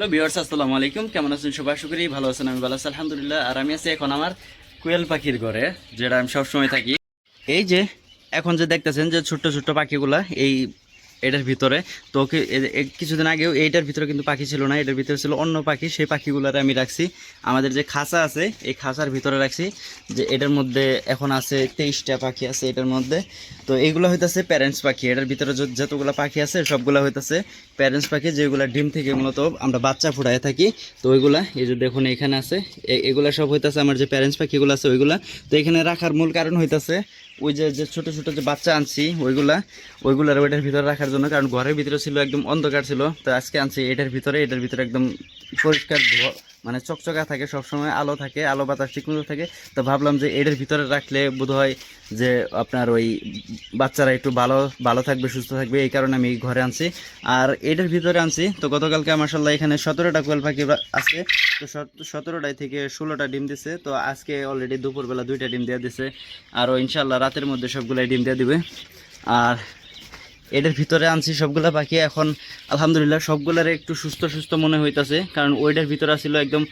Hello বিহার্স আসসালামু আলাইকুম। কেমন আছেন সবাই? আশা করি ভালো আছেন, আমি ভালো আছি, আলহামদুলিল্লাহ। আর আমি আছি এখন আমার কুয়েল পাখির ঘরে, যেটা আমি সবসময় থাকি। এই যে, এখন যে দেখতেছেন যে ছোট্ট ছোট্ট পাখিগুলা, এই এটার ভিতরে। তো কিছুদিন আগেও এইটার ভিতরে কিন্তু পাখি ছিল না, এটার ভিতরে ছিল অন্য পাখি, সেই পাখিগুলারে আমি রাখছি। আমাদের যে খাঁচা আছে, এই খাঁচার ভিতরে রাখছি যে এটার মধ্যে এখন আছে তেইশটা পাখি আছে এটার মধ্যে। তো এইগুলো হইতাছে প্যারেন্টস পাখি, এটার ভিতরে যত- যতগুলো পাখি আছে সবগুলো হইতাছে প্যারেন্টস পাখি, যেগুলো ডিম থেকে মূলত আমরা বাচ্চা ফুটায় থাকি। তো ওইগুলা, এই যে দেখুন এখানে আছে এগুলা সব হইতাছে আমার যে প্যারেন্টস পাখিগুলো আছে ওইগুলা। তো এখানে রাখার মূল কারণ হইতাছে, ওই যে যে ছোট ছোট যে বাচ্চা আনছি ওইগুলা ওইগুলার ওইটার ভিতরে রাখার জন্য, কারণ ঘরের ভিতরে ছিল একদম অন্ধকার ছিল, তো আজকে আনছি এটার ভিতরে এটার ভিতরে একদম পরিষ্কার মানে চকচকা থাকে, সবসময় আলো থাকে, আলো বাতাস ঠিকমতো থাকে। তো ভাবলাম যে এটার ভিতরে রাখলে বোধ হয় যে আপনার ওই বাচ্চারা একটু ভালো ভালো থাকবে, সুস্থ থাকবে, এই কারণে আমি ঘরে আনছি। আর এটার ভিতরে আনছি, তো গতকালকে মাসাল্লাহ এখানে সতেরোটা কোয়েল পাখি আছে, তো সতেরোটায় থেকে ষোলোটা ডিম দিছে, তো আজকে অলরেডি দুপুরবেলা দুইটা ডিম দেওয়া দিছে, আরও ইনশাল্লাহ রাতের মধ্যে সবগুলাই ডিম দিয়ে দিবে। আর এটার ভিতরে আনছি সবগুলা পাখি এখন আলহামদুলিল্লাহ সবগুলার একটু সুস্থ সুস্থ মনে হইতাছে, কারণ ওইটার ভিতরে ছিল একদম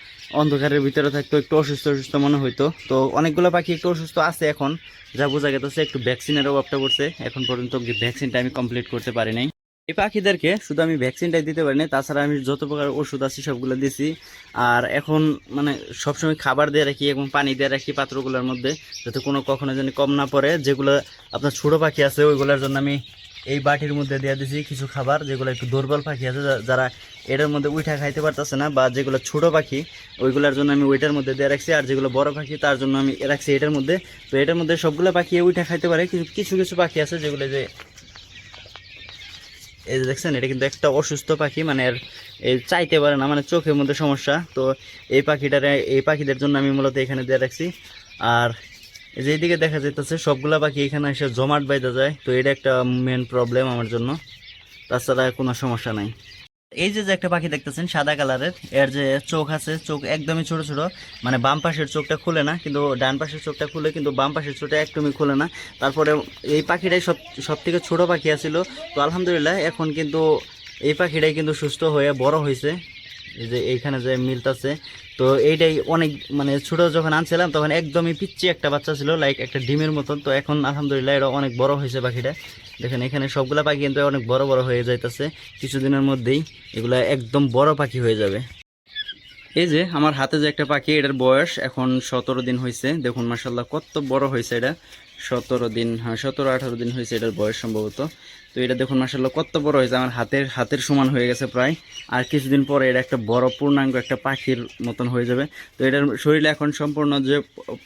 অন্ধকারের ভিতরে থাকতো, একটু অসুস্থ অসুস্থ মনে হইতো। তো অনেকগুলো পাখি একটু অসুস্থ আছে এখন, যা বোঝা গেছে একটু ভ্যাকসিনের অভাবটা পড়ছে, এখন পর্যন্ত ভ্যাকসিনটা আমি কমপ্লিট করতে পারি নাই। এই পাখিদেরকে শুধু আমি ভ্যাকসিনটাই দিতে পারি না তাছাড়া আমি যত প্রকার ওষুধ আছে সবগুলো দিছি, আর এখন মানে সবসময় খাবার দিয়ে রাখি এবং পানি দিয়ে রাখি পাত্রগুলোর মধ্যে, যাতে কোনো কখনো যেন কম না পড়ে, যেগুলো আপনার ছোটো পাখি আছে ওইগুলোর জন্য আমি এই বাটির মধ্যে দিয়ে দিছি কিছু খাবার, যেগুলো একটু দুর্বল পাখি আছে যারা এটার মধ্যে উঠা খাইতে পারতেছে না, বা যেগুলো ছোট পাখি, ওইগুলোর জন্য আমি ওইটার মধ্যে দিয়ে রাখছি, আর যেগুলো বড় পাখি, তার জন্য আমি রাখছি এটার মধ্যে। তো এটার মধ্যে সবগুলো পাখি উঠা খাইতে পারে, কিন্তু কিছু কিছু পাখি আছে যেগুলো যে এই যে দেখছেন, এটা কিন্তু একটা অসুস্থ পাখি মানে এর এই চাইতে পারে না মানে চোখের মধ্যে সমস্যা। তো এই পাখিটারে এই পাখিদের জন্য আমি মূলত এখানে দিয়ে রাখছি। আর এই যে এইদিকে দেখা যাইতেছে, সবগুলা পাখি এখানে এসে জমাট বাইতে যায়। তো এটা একটা মেন প্রবলেম আমার জন্য। তাছাড়া কোনো সমস্যা নাই। এই যে যে একটা পাখি দেখতেছেন, সাদা কালারের, এর যে চোখ আছে, চোখ একদমই ছোট ছোট মানে বাম পাশের চোখটা খুলে না, কিন্তু ডান পাশের চোখটা খুলে, কিন্তু বাম পাশের চোখটা একদমই খুলে না। তারপরে এই পাখিটাই সব সব থেকে ছোটো পাখি আছিল। তো আলহামদুলিল্লাহ, এখন কিন্তু এই পাখিটাই কিন্তু সুস্থ হয়ে বড় হয়েছে যে এইখানে যে মিলতাছে, তো এইটাই অনেক মানে ছোট যখন আনছিলাম তখন একদমই পিচ্ছি একটা বাচ্চা ছিল লাইক একটা ডিমের মতন। তো এখন আলহামদুলিল্লাহ এটা অনেক বড় হয়েছে পাখিটা। দেখেন এখানে সবগুলা পাখি কিন্তু অনেক বড় বড় হয়ে যাইতেছে। কিছুদিনের মধ্যেই এগুলা একদম বড় পাখি হয়ে যাবে। এই যে আমার হাতে যে একটা পাখি, এটার বয়স এখন সতেরো দিন হয়েছে দেখুন মাসাল্লাহ কত বড় হয়েছে এটা। সতেরো দিন হ্যাঁ সতেরো আঠারো দিন হয়েছে এটার বয়স সম্ভবত। তো এটা দেখুন মাসাল্লাহ কত বড় হয়েছে। আমার হাতের হাতের সমান হয়ে গেছে প্রায়। আর কিছুদিন পরে এটা একটা বড় পূর্ণাঙ্গ একটা পাখির মতন হয়ে যাবে। তো এটার শরীরে এখন সম্পূর্ণ যে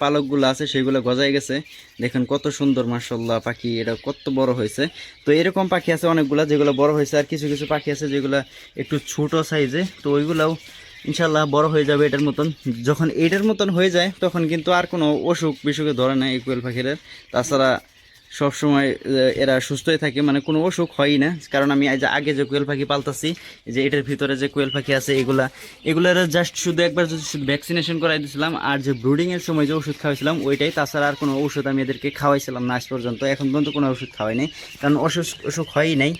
পালকগুলো আছে, সেগুলো গজাই গেছে। দেখুন কত সুন্দর মাসাল্লাহ পাখি। এটা কত বড় হয়েছে। তো এরকম পাখি আছে অনেকগুলা, যেগুলো বড় হয়েছে। আর কিছু কিছু পাখি আছে যেগুলো একটু ছোট সাইজে। তো ওইগুলাও ইনশাল্লাহ বড় হয়ে যাবে এটার মতন। যখন এটার মতন হয়ে যায়, তখন কিন্তু আর কোনো অসুখ বিসুখে ধরে না এই কোয়েল পাখিদের। তাছাড়া সবসময় সময় এরা সুস্থই থাকে মানে কোনো অসুখ হয়ই না। কারণ আমি আগে যে কোয়েল পাখি পালতাছি যে এটার ভিতরে যে কোয়েল পাখি আছে, এগুলা, এগুলার জাস্ট শুধু একবার যদি শুধু ভ্যাকসিনেশন করাই দিয়েছিলাম আর যে ব্রুডিংয়ের সময় যে ওষুধ খাওয়াইছিলাম, ওইটাই, তাছাড়া আর কোনো ওষুধ আমি এদেরকে খাওয়াইছিলাম না আজ পর্যন্ত। এখন পর্যন্ত কোনো ওষুধ খাওয়াই নাই, কারণ অসুখ অসুখ হয়ই নাই।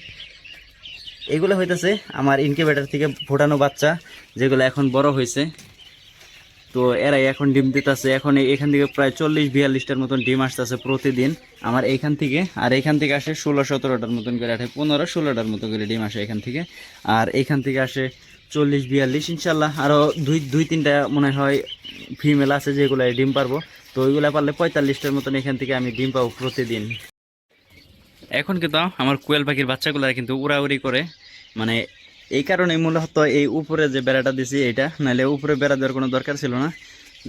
এগুলো হইতেছে আমার ইনকিউবেটার থেকে ফোটানো বাচ্চা, যেগুলো এখন বড় হয়েছে তো এরাই এখন ডিম দিতেছে। এখন এখান থেকে প্রায় চল্লিশ বিয়াল্লিশটার মতন ডিম আসতেছে প্রতিদিন। আমার এইখান থেকে আর এইখান থেকে আসে ষোলো সতেরোটার মতন করে আঠে পনেরো ষোলোটার মতো করে ডিম আসে এখান থেকে। আর এইখান থেকে আসে চল্লিশ বিয়াল্লিশ, ইনশাল্লাহ। আরও দুই দুই তিনটা মনে হয় ফিমেল আছে যেগুলো ডিম পারব। তো ওইগুলো পারলে পঁয়তাল্লিশটার মতন এখান থেকে আমি ডিম পাবো প্রতিদিন। এখন কিন্তু আমার কোয়েল পাখির বাচ্চাগুলো কিন্তু উড়াউড়ি করে। মানে এই কারণে মূলত এই উপরে যে বেড়াটা দিছি এটা, নাহলে উপরে বেড়া দেওয়ার কোনো দরকার ছিল না।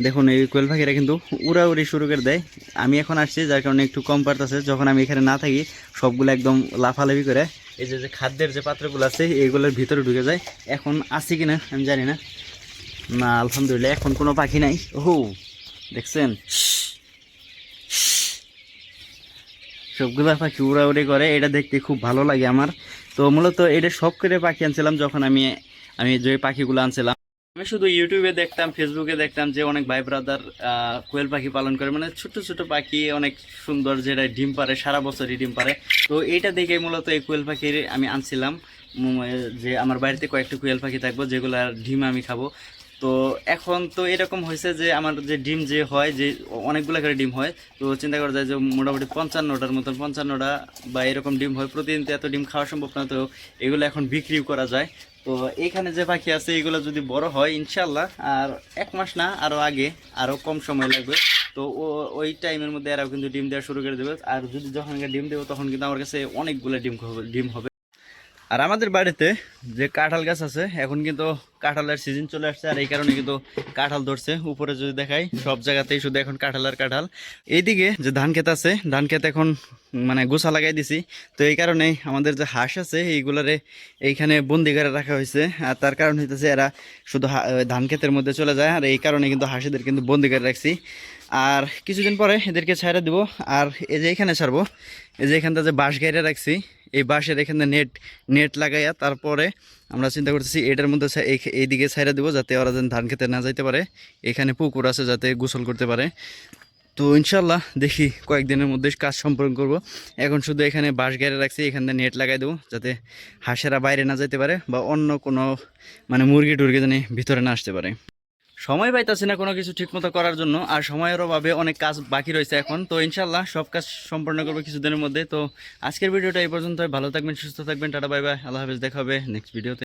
দেখুন, এই কোয়েল পাখিরা কিন্তু উড়াউড়ি শুরু করে দেয়। আমি এখন আসছি, যার কারণে একটু কম পারতেছে। যখন আমি এখানে না থাকি, সবগুলো একদম লাফালাফি করে, এই যে যে খাদ্যের যে পাত্রগুলো আছে এইগুলোর ভিতরে ঢুকে যায়। এখন আছে কিনা, আমি জানি না। না, আলহামদুলিল্লাহ, এখন কোনো পাখি নাই। ওহো, দেখছেন? সবগুলা পাখি উড়াউড়ি করে, এটা দেখতে খুব ভালো লাগে আমার। তো মূলত এটা সব করে পাখি আনছিলাম যখন আমি আমি যে পাখিগুলো আনছিলাম। আমি শুধু ইউটিউবে দেখতাম ফেসবুকে দেখতাম যে অনেক ভাই ব্রাদার কোয়েল পাখি পালন করে। মানে ছোট ছোট পাখি অনেক সুন্দর, যেটা ডিম পারে, সারা বছরই ডিম পারে। তো এইটা দেখে মূলত এই কোয়েল পাখির আমি আনছিলাম। যে আমার বাড়িতে কয়েকটা কুয়েল পাখি থাকব, যেগুলার ডিম আমি খাব। তো এখন তো এরকম হয়েছে যে আমার যে ডিম যে হয়, যে অনেকগুলো করে ডিম হয়, তো চিন্তা করা যায় যে মোটামুটি পঞ্চান্নটার মতন, পঞ্চান্নটা বা এরকম ডিম হয়। প্রতিদিন তো এত ডিম খাওয়া সম্ভব না, তো এগুলো এখন বিক্রিও করা যায়। তো এখানে যে পাখি আছে, এগুলো যদি বড় হয় ইনশাল্লাহ আর এক মাস না আরও আগে আরও কম সময় লাগবে। তো ওই টাইমের মধ্যে এরাও কিন্তু ডিম দেওয়া শুরু করে দেবে। আর যদি যখন ডিম দেবো, তখন কিন্তু আমার কাছে অনেকগুলো ডিম ডিম হবে। আর আমাদের বাড়িতে যে কাঁঠাল গাছ আছে, এখন কিন্তু কাঁঠালের সিজন চলে আসছে আর এই কারণে কিন্তু কাঁঠাল ধরছে। উপরে যদি দেখাই, সব জায়গাতেই শুধু এখন কাঁঠাল আর কাঁঠাল। এইদিকে যে ধান ক্ষেত আছে, ধান ক্ষেত এখন মানে গোছা লাগাই দিছি। তো এই কারণে আমাদের যে হাঁস আছে, এইগুলারে এইখানে বন্দি করে রাখা হয়েছে। আর তার কারণ হইতেছে এরা শুধু ধান ক্ষেতের মধ্যে চলে যায়। আর এই কারণে কিন্তু হাঁসেদের কিন্তু বন্দি করে রাখছি। আর কিছুদিন পরে এদেরকে ছাইড়া দিব। আর এই যে এখানে ছাড়বো, এই যে এখানটা যে বাঁশ গাইরে রাখছি এই বাঁশের এখানে নেট নেট লাগাইয়া তারপরে আমরা চিন্তা করতেছি, এটার মধ্যে এই এইদিকে ছাইড়া দিব যাতে ওরা যেন ধান খেতে না যাইতে পারে। এখানে পুকুর আছে যাতে গোসল করতে পারে। তো ইনশাল্লাহ দেখি কয়েকদিনের মধ্যে কাজ সম্পন্ন করব। এখন শুধু এখানে বাঁশ গেড়ে রাখছি, এখানে নেট লাগাই দেবো যাতে হাঁসেরা বাইরে না যেতে পারে বা অন্য কোনো মানে মুরগি টুরগি যেন ভিতরে না আসতে পারে। সময় পাইতেছি না কোনো কিছু ঠিকমতো করার জন্য, আর সময়ের অভাবে অনেক কাজ বাকি রয়েছে এখন। তো ইনশাল্লাহ সব কাজ সম্পন্ন করব কিছুদিনের মধ্যে। তো আজকের ভিডিওটা এই পর্যন্ত ভালো থাকবেন, সুস্থ থাকবেন। Tata, bye bye. আল্লাহ হাফেজ। দেখাবে নেক্সট ভিডিওতে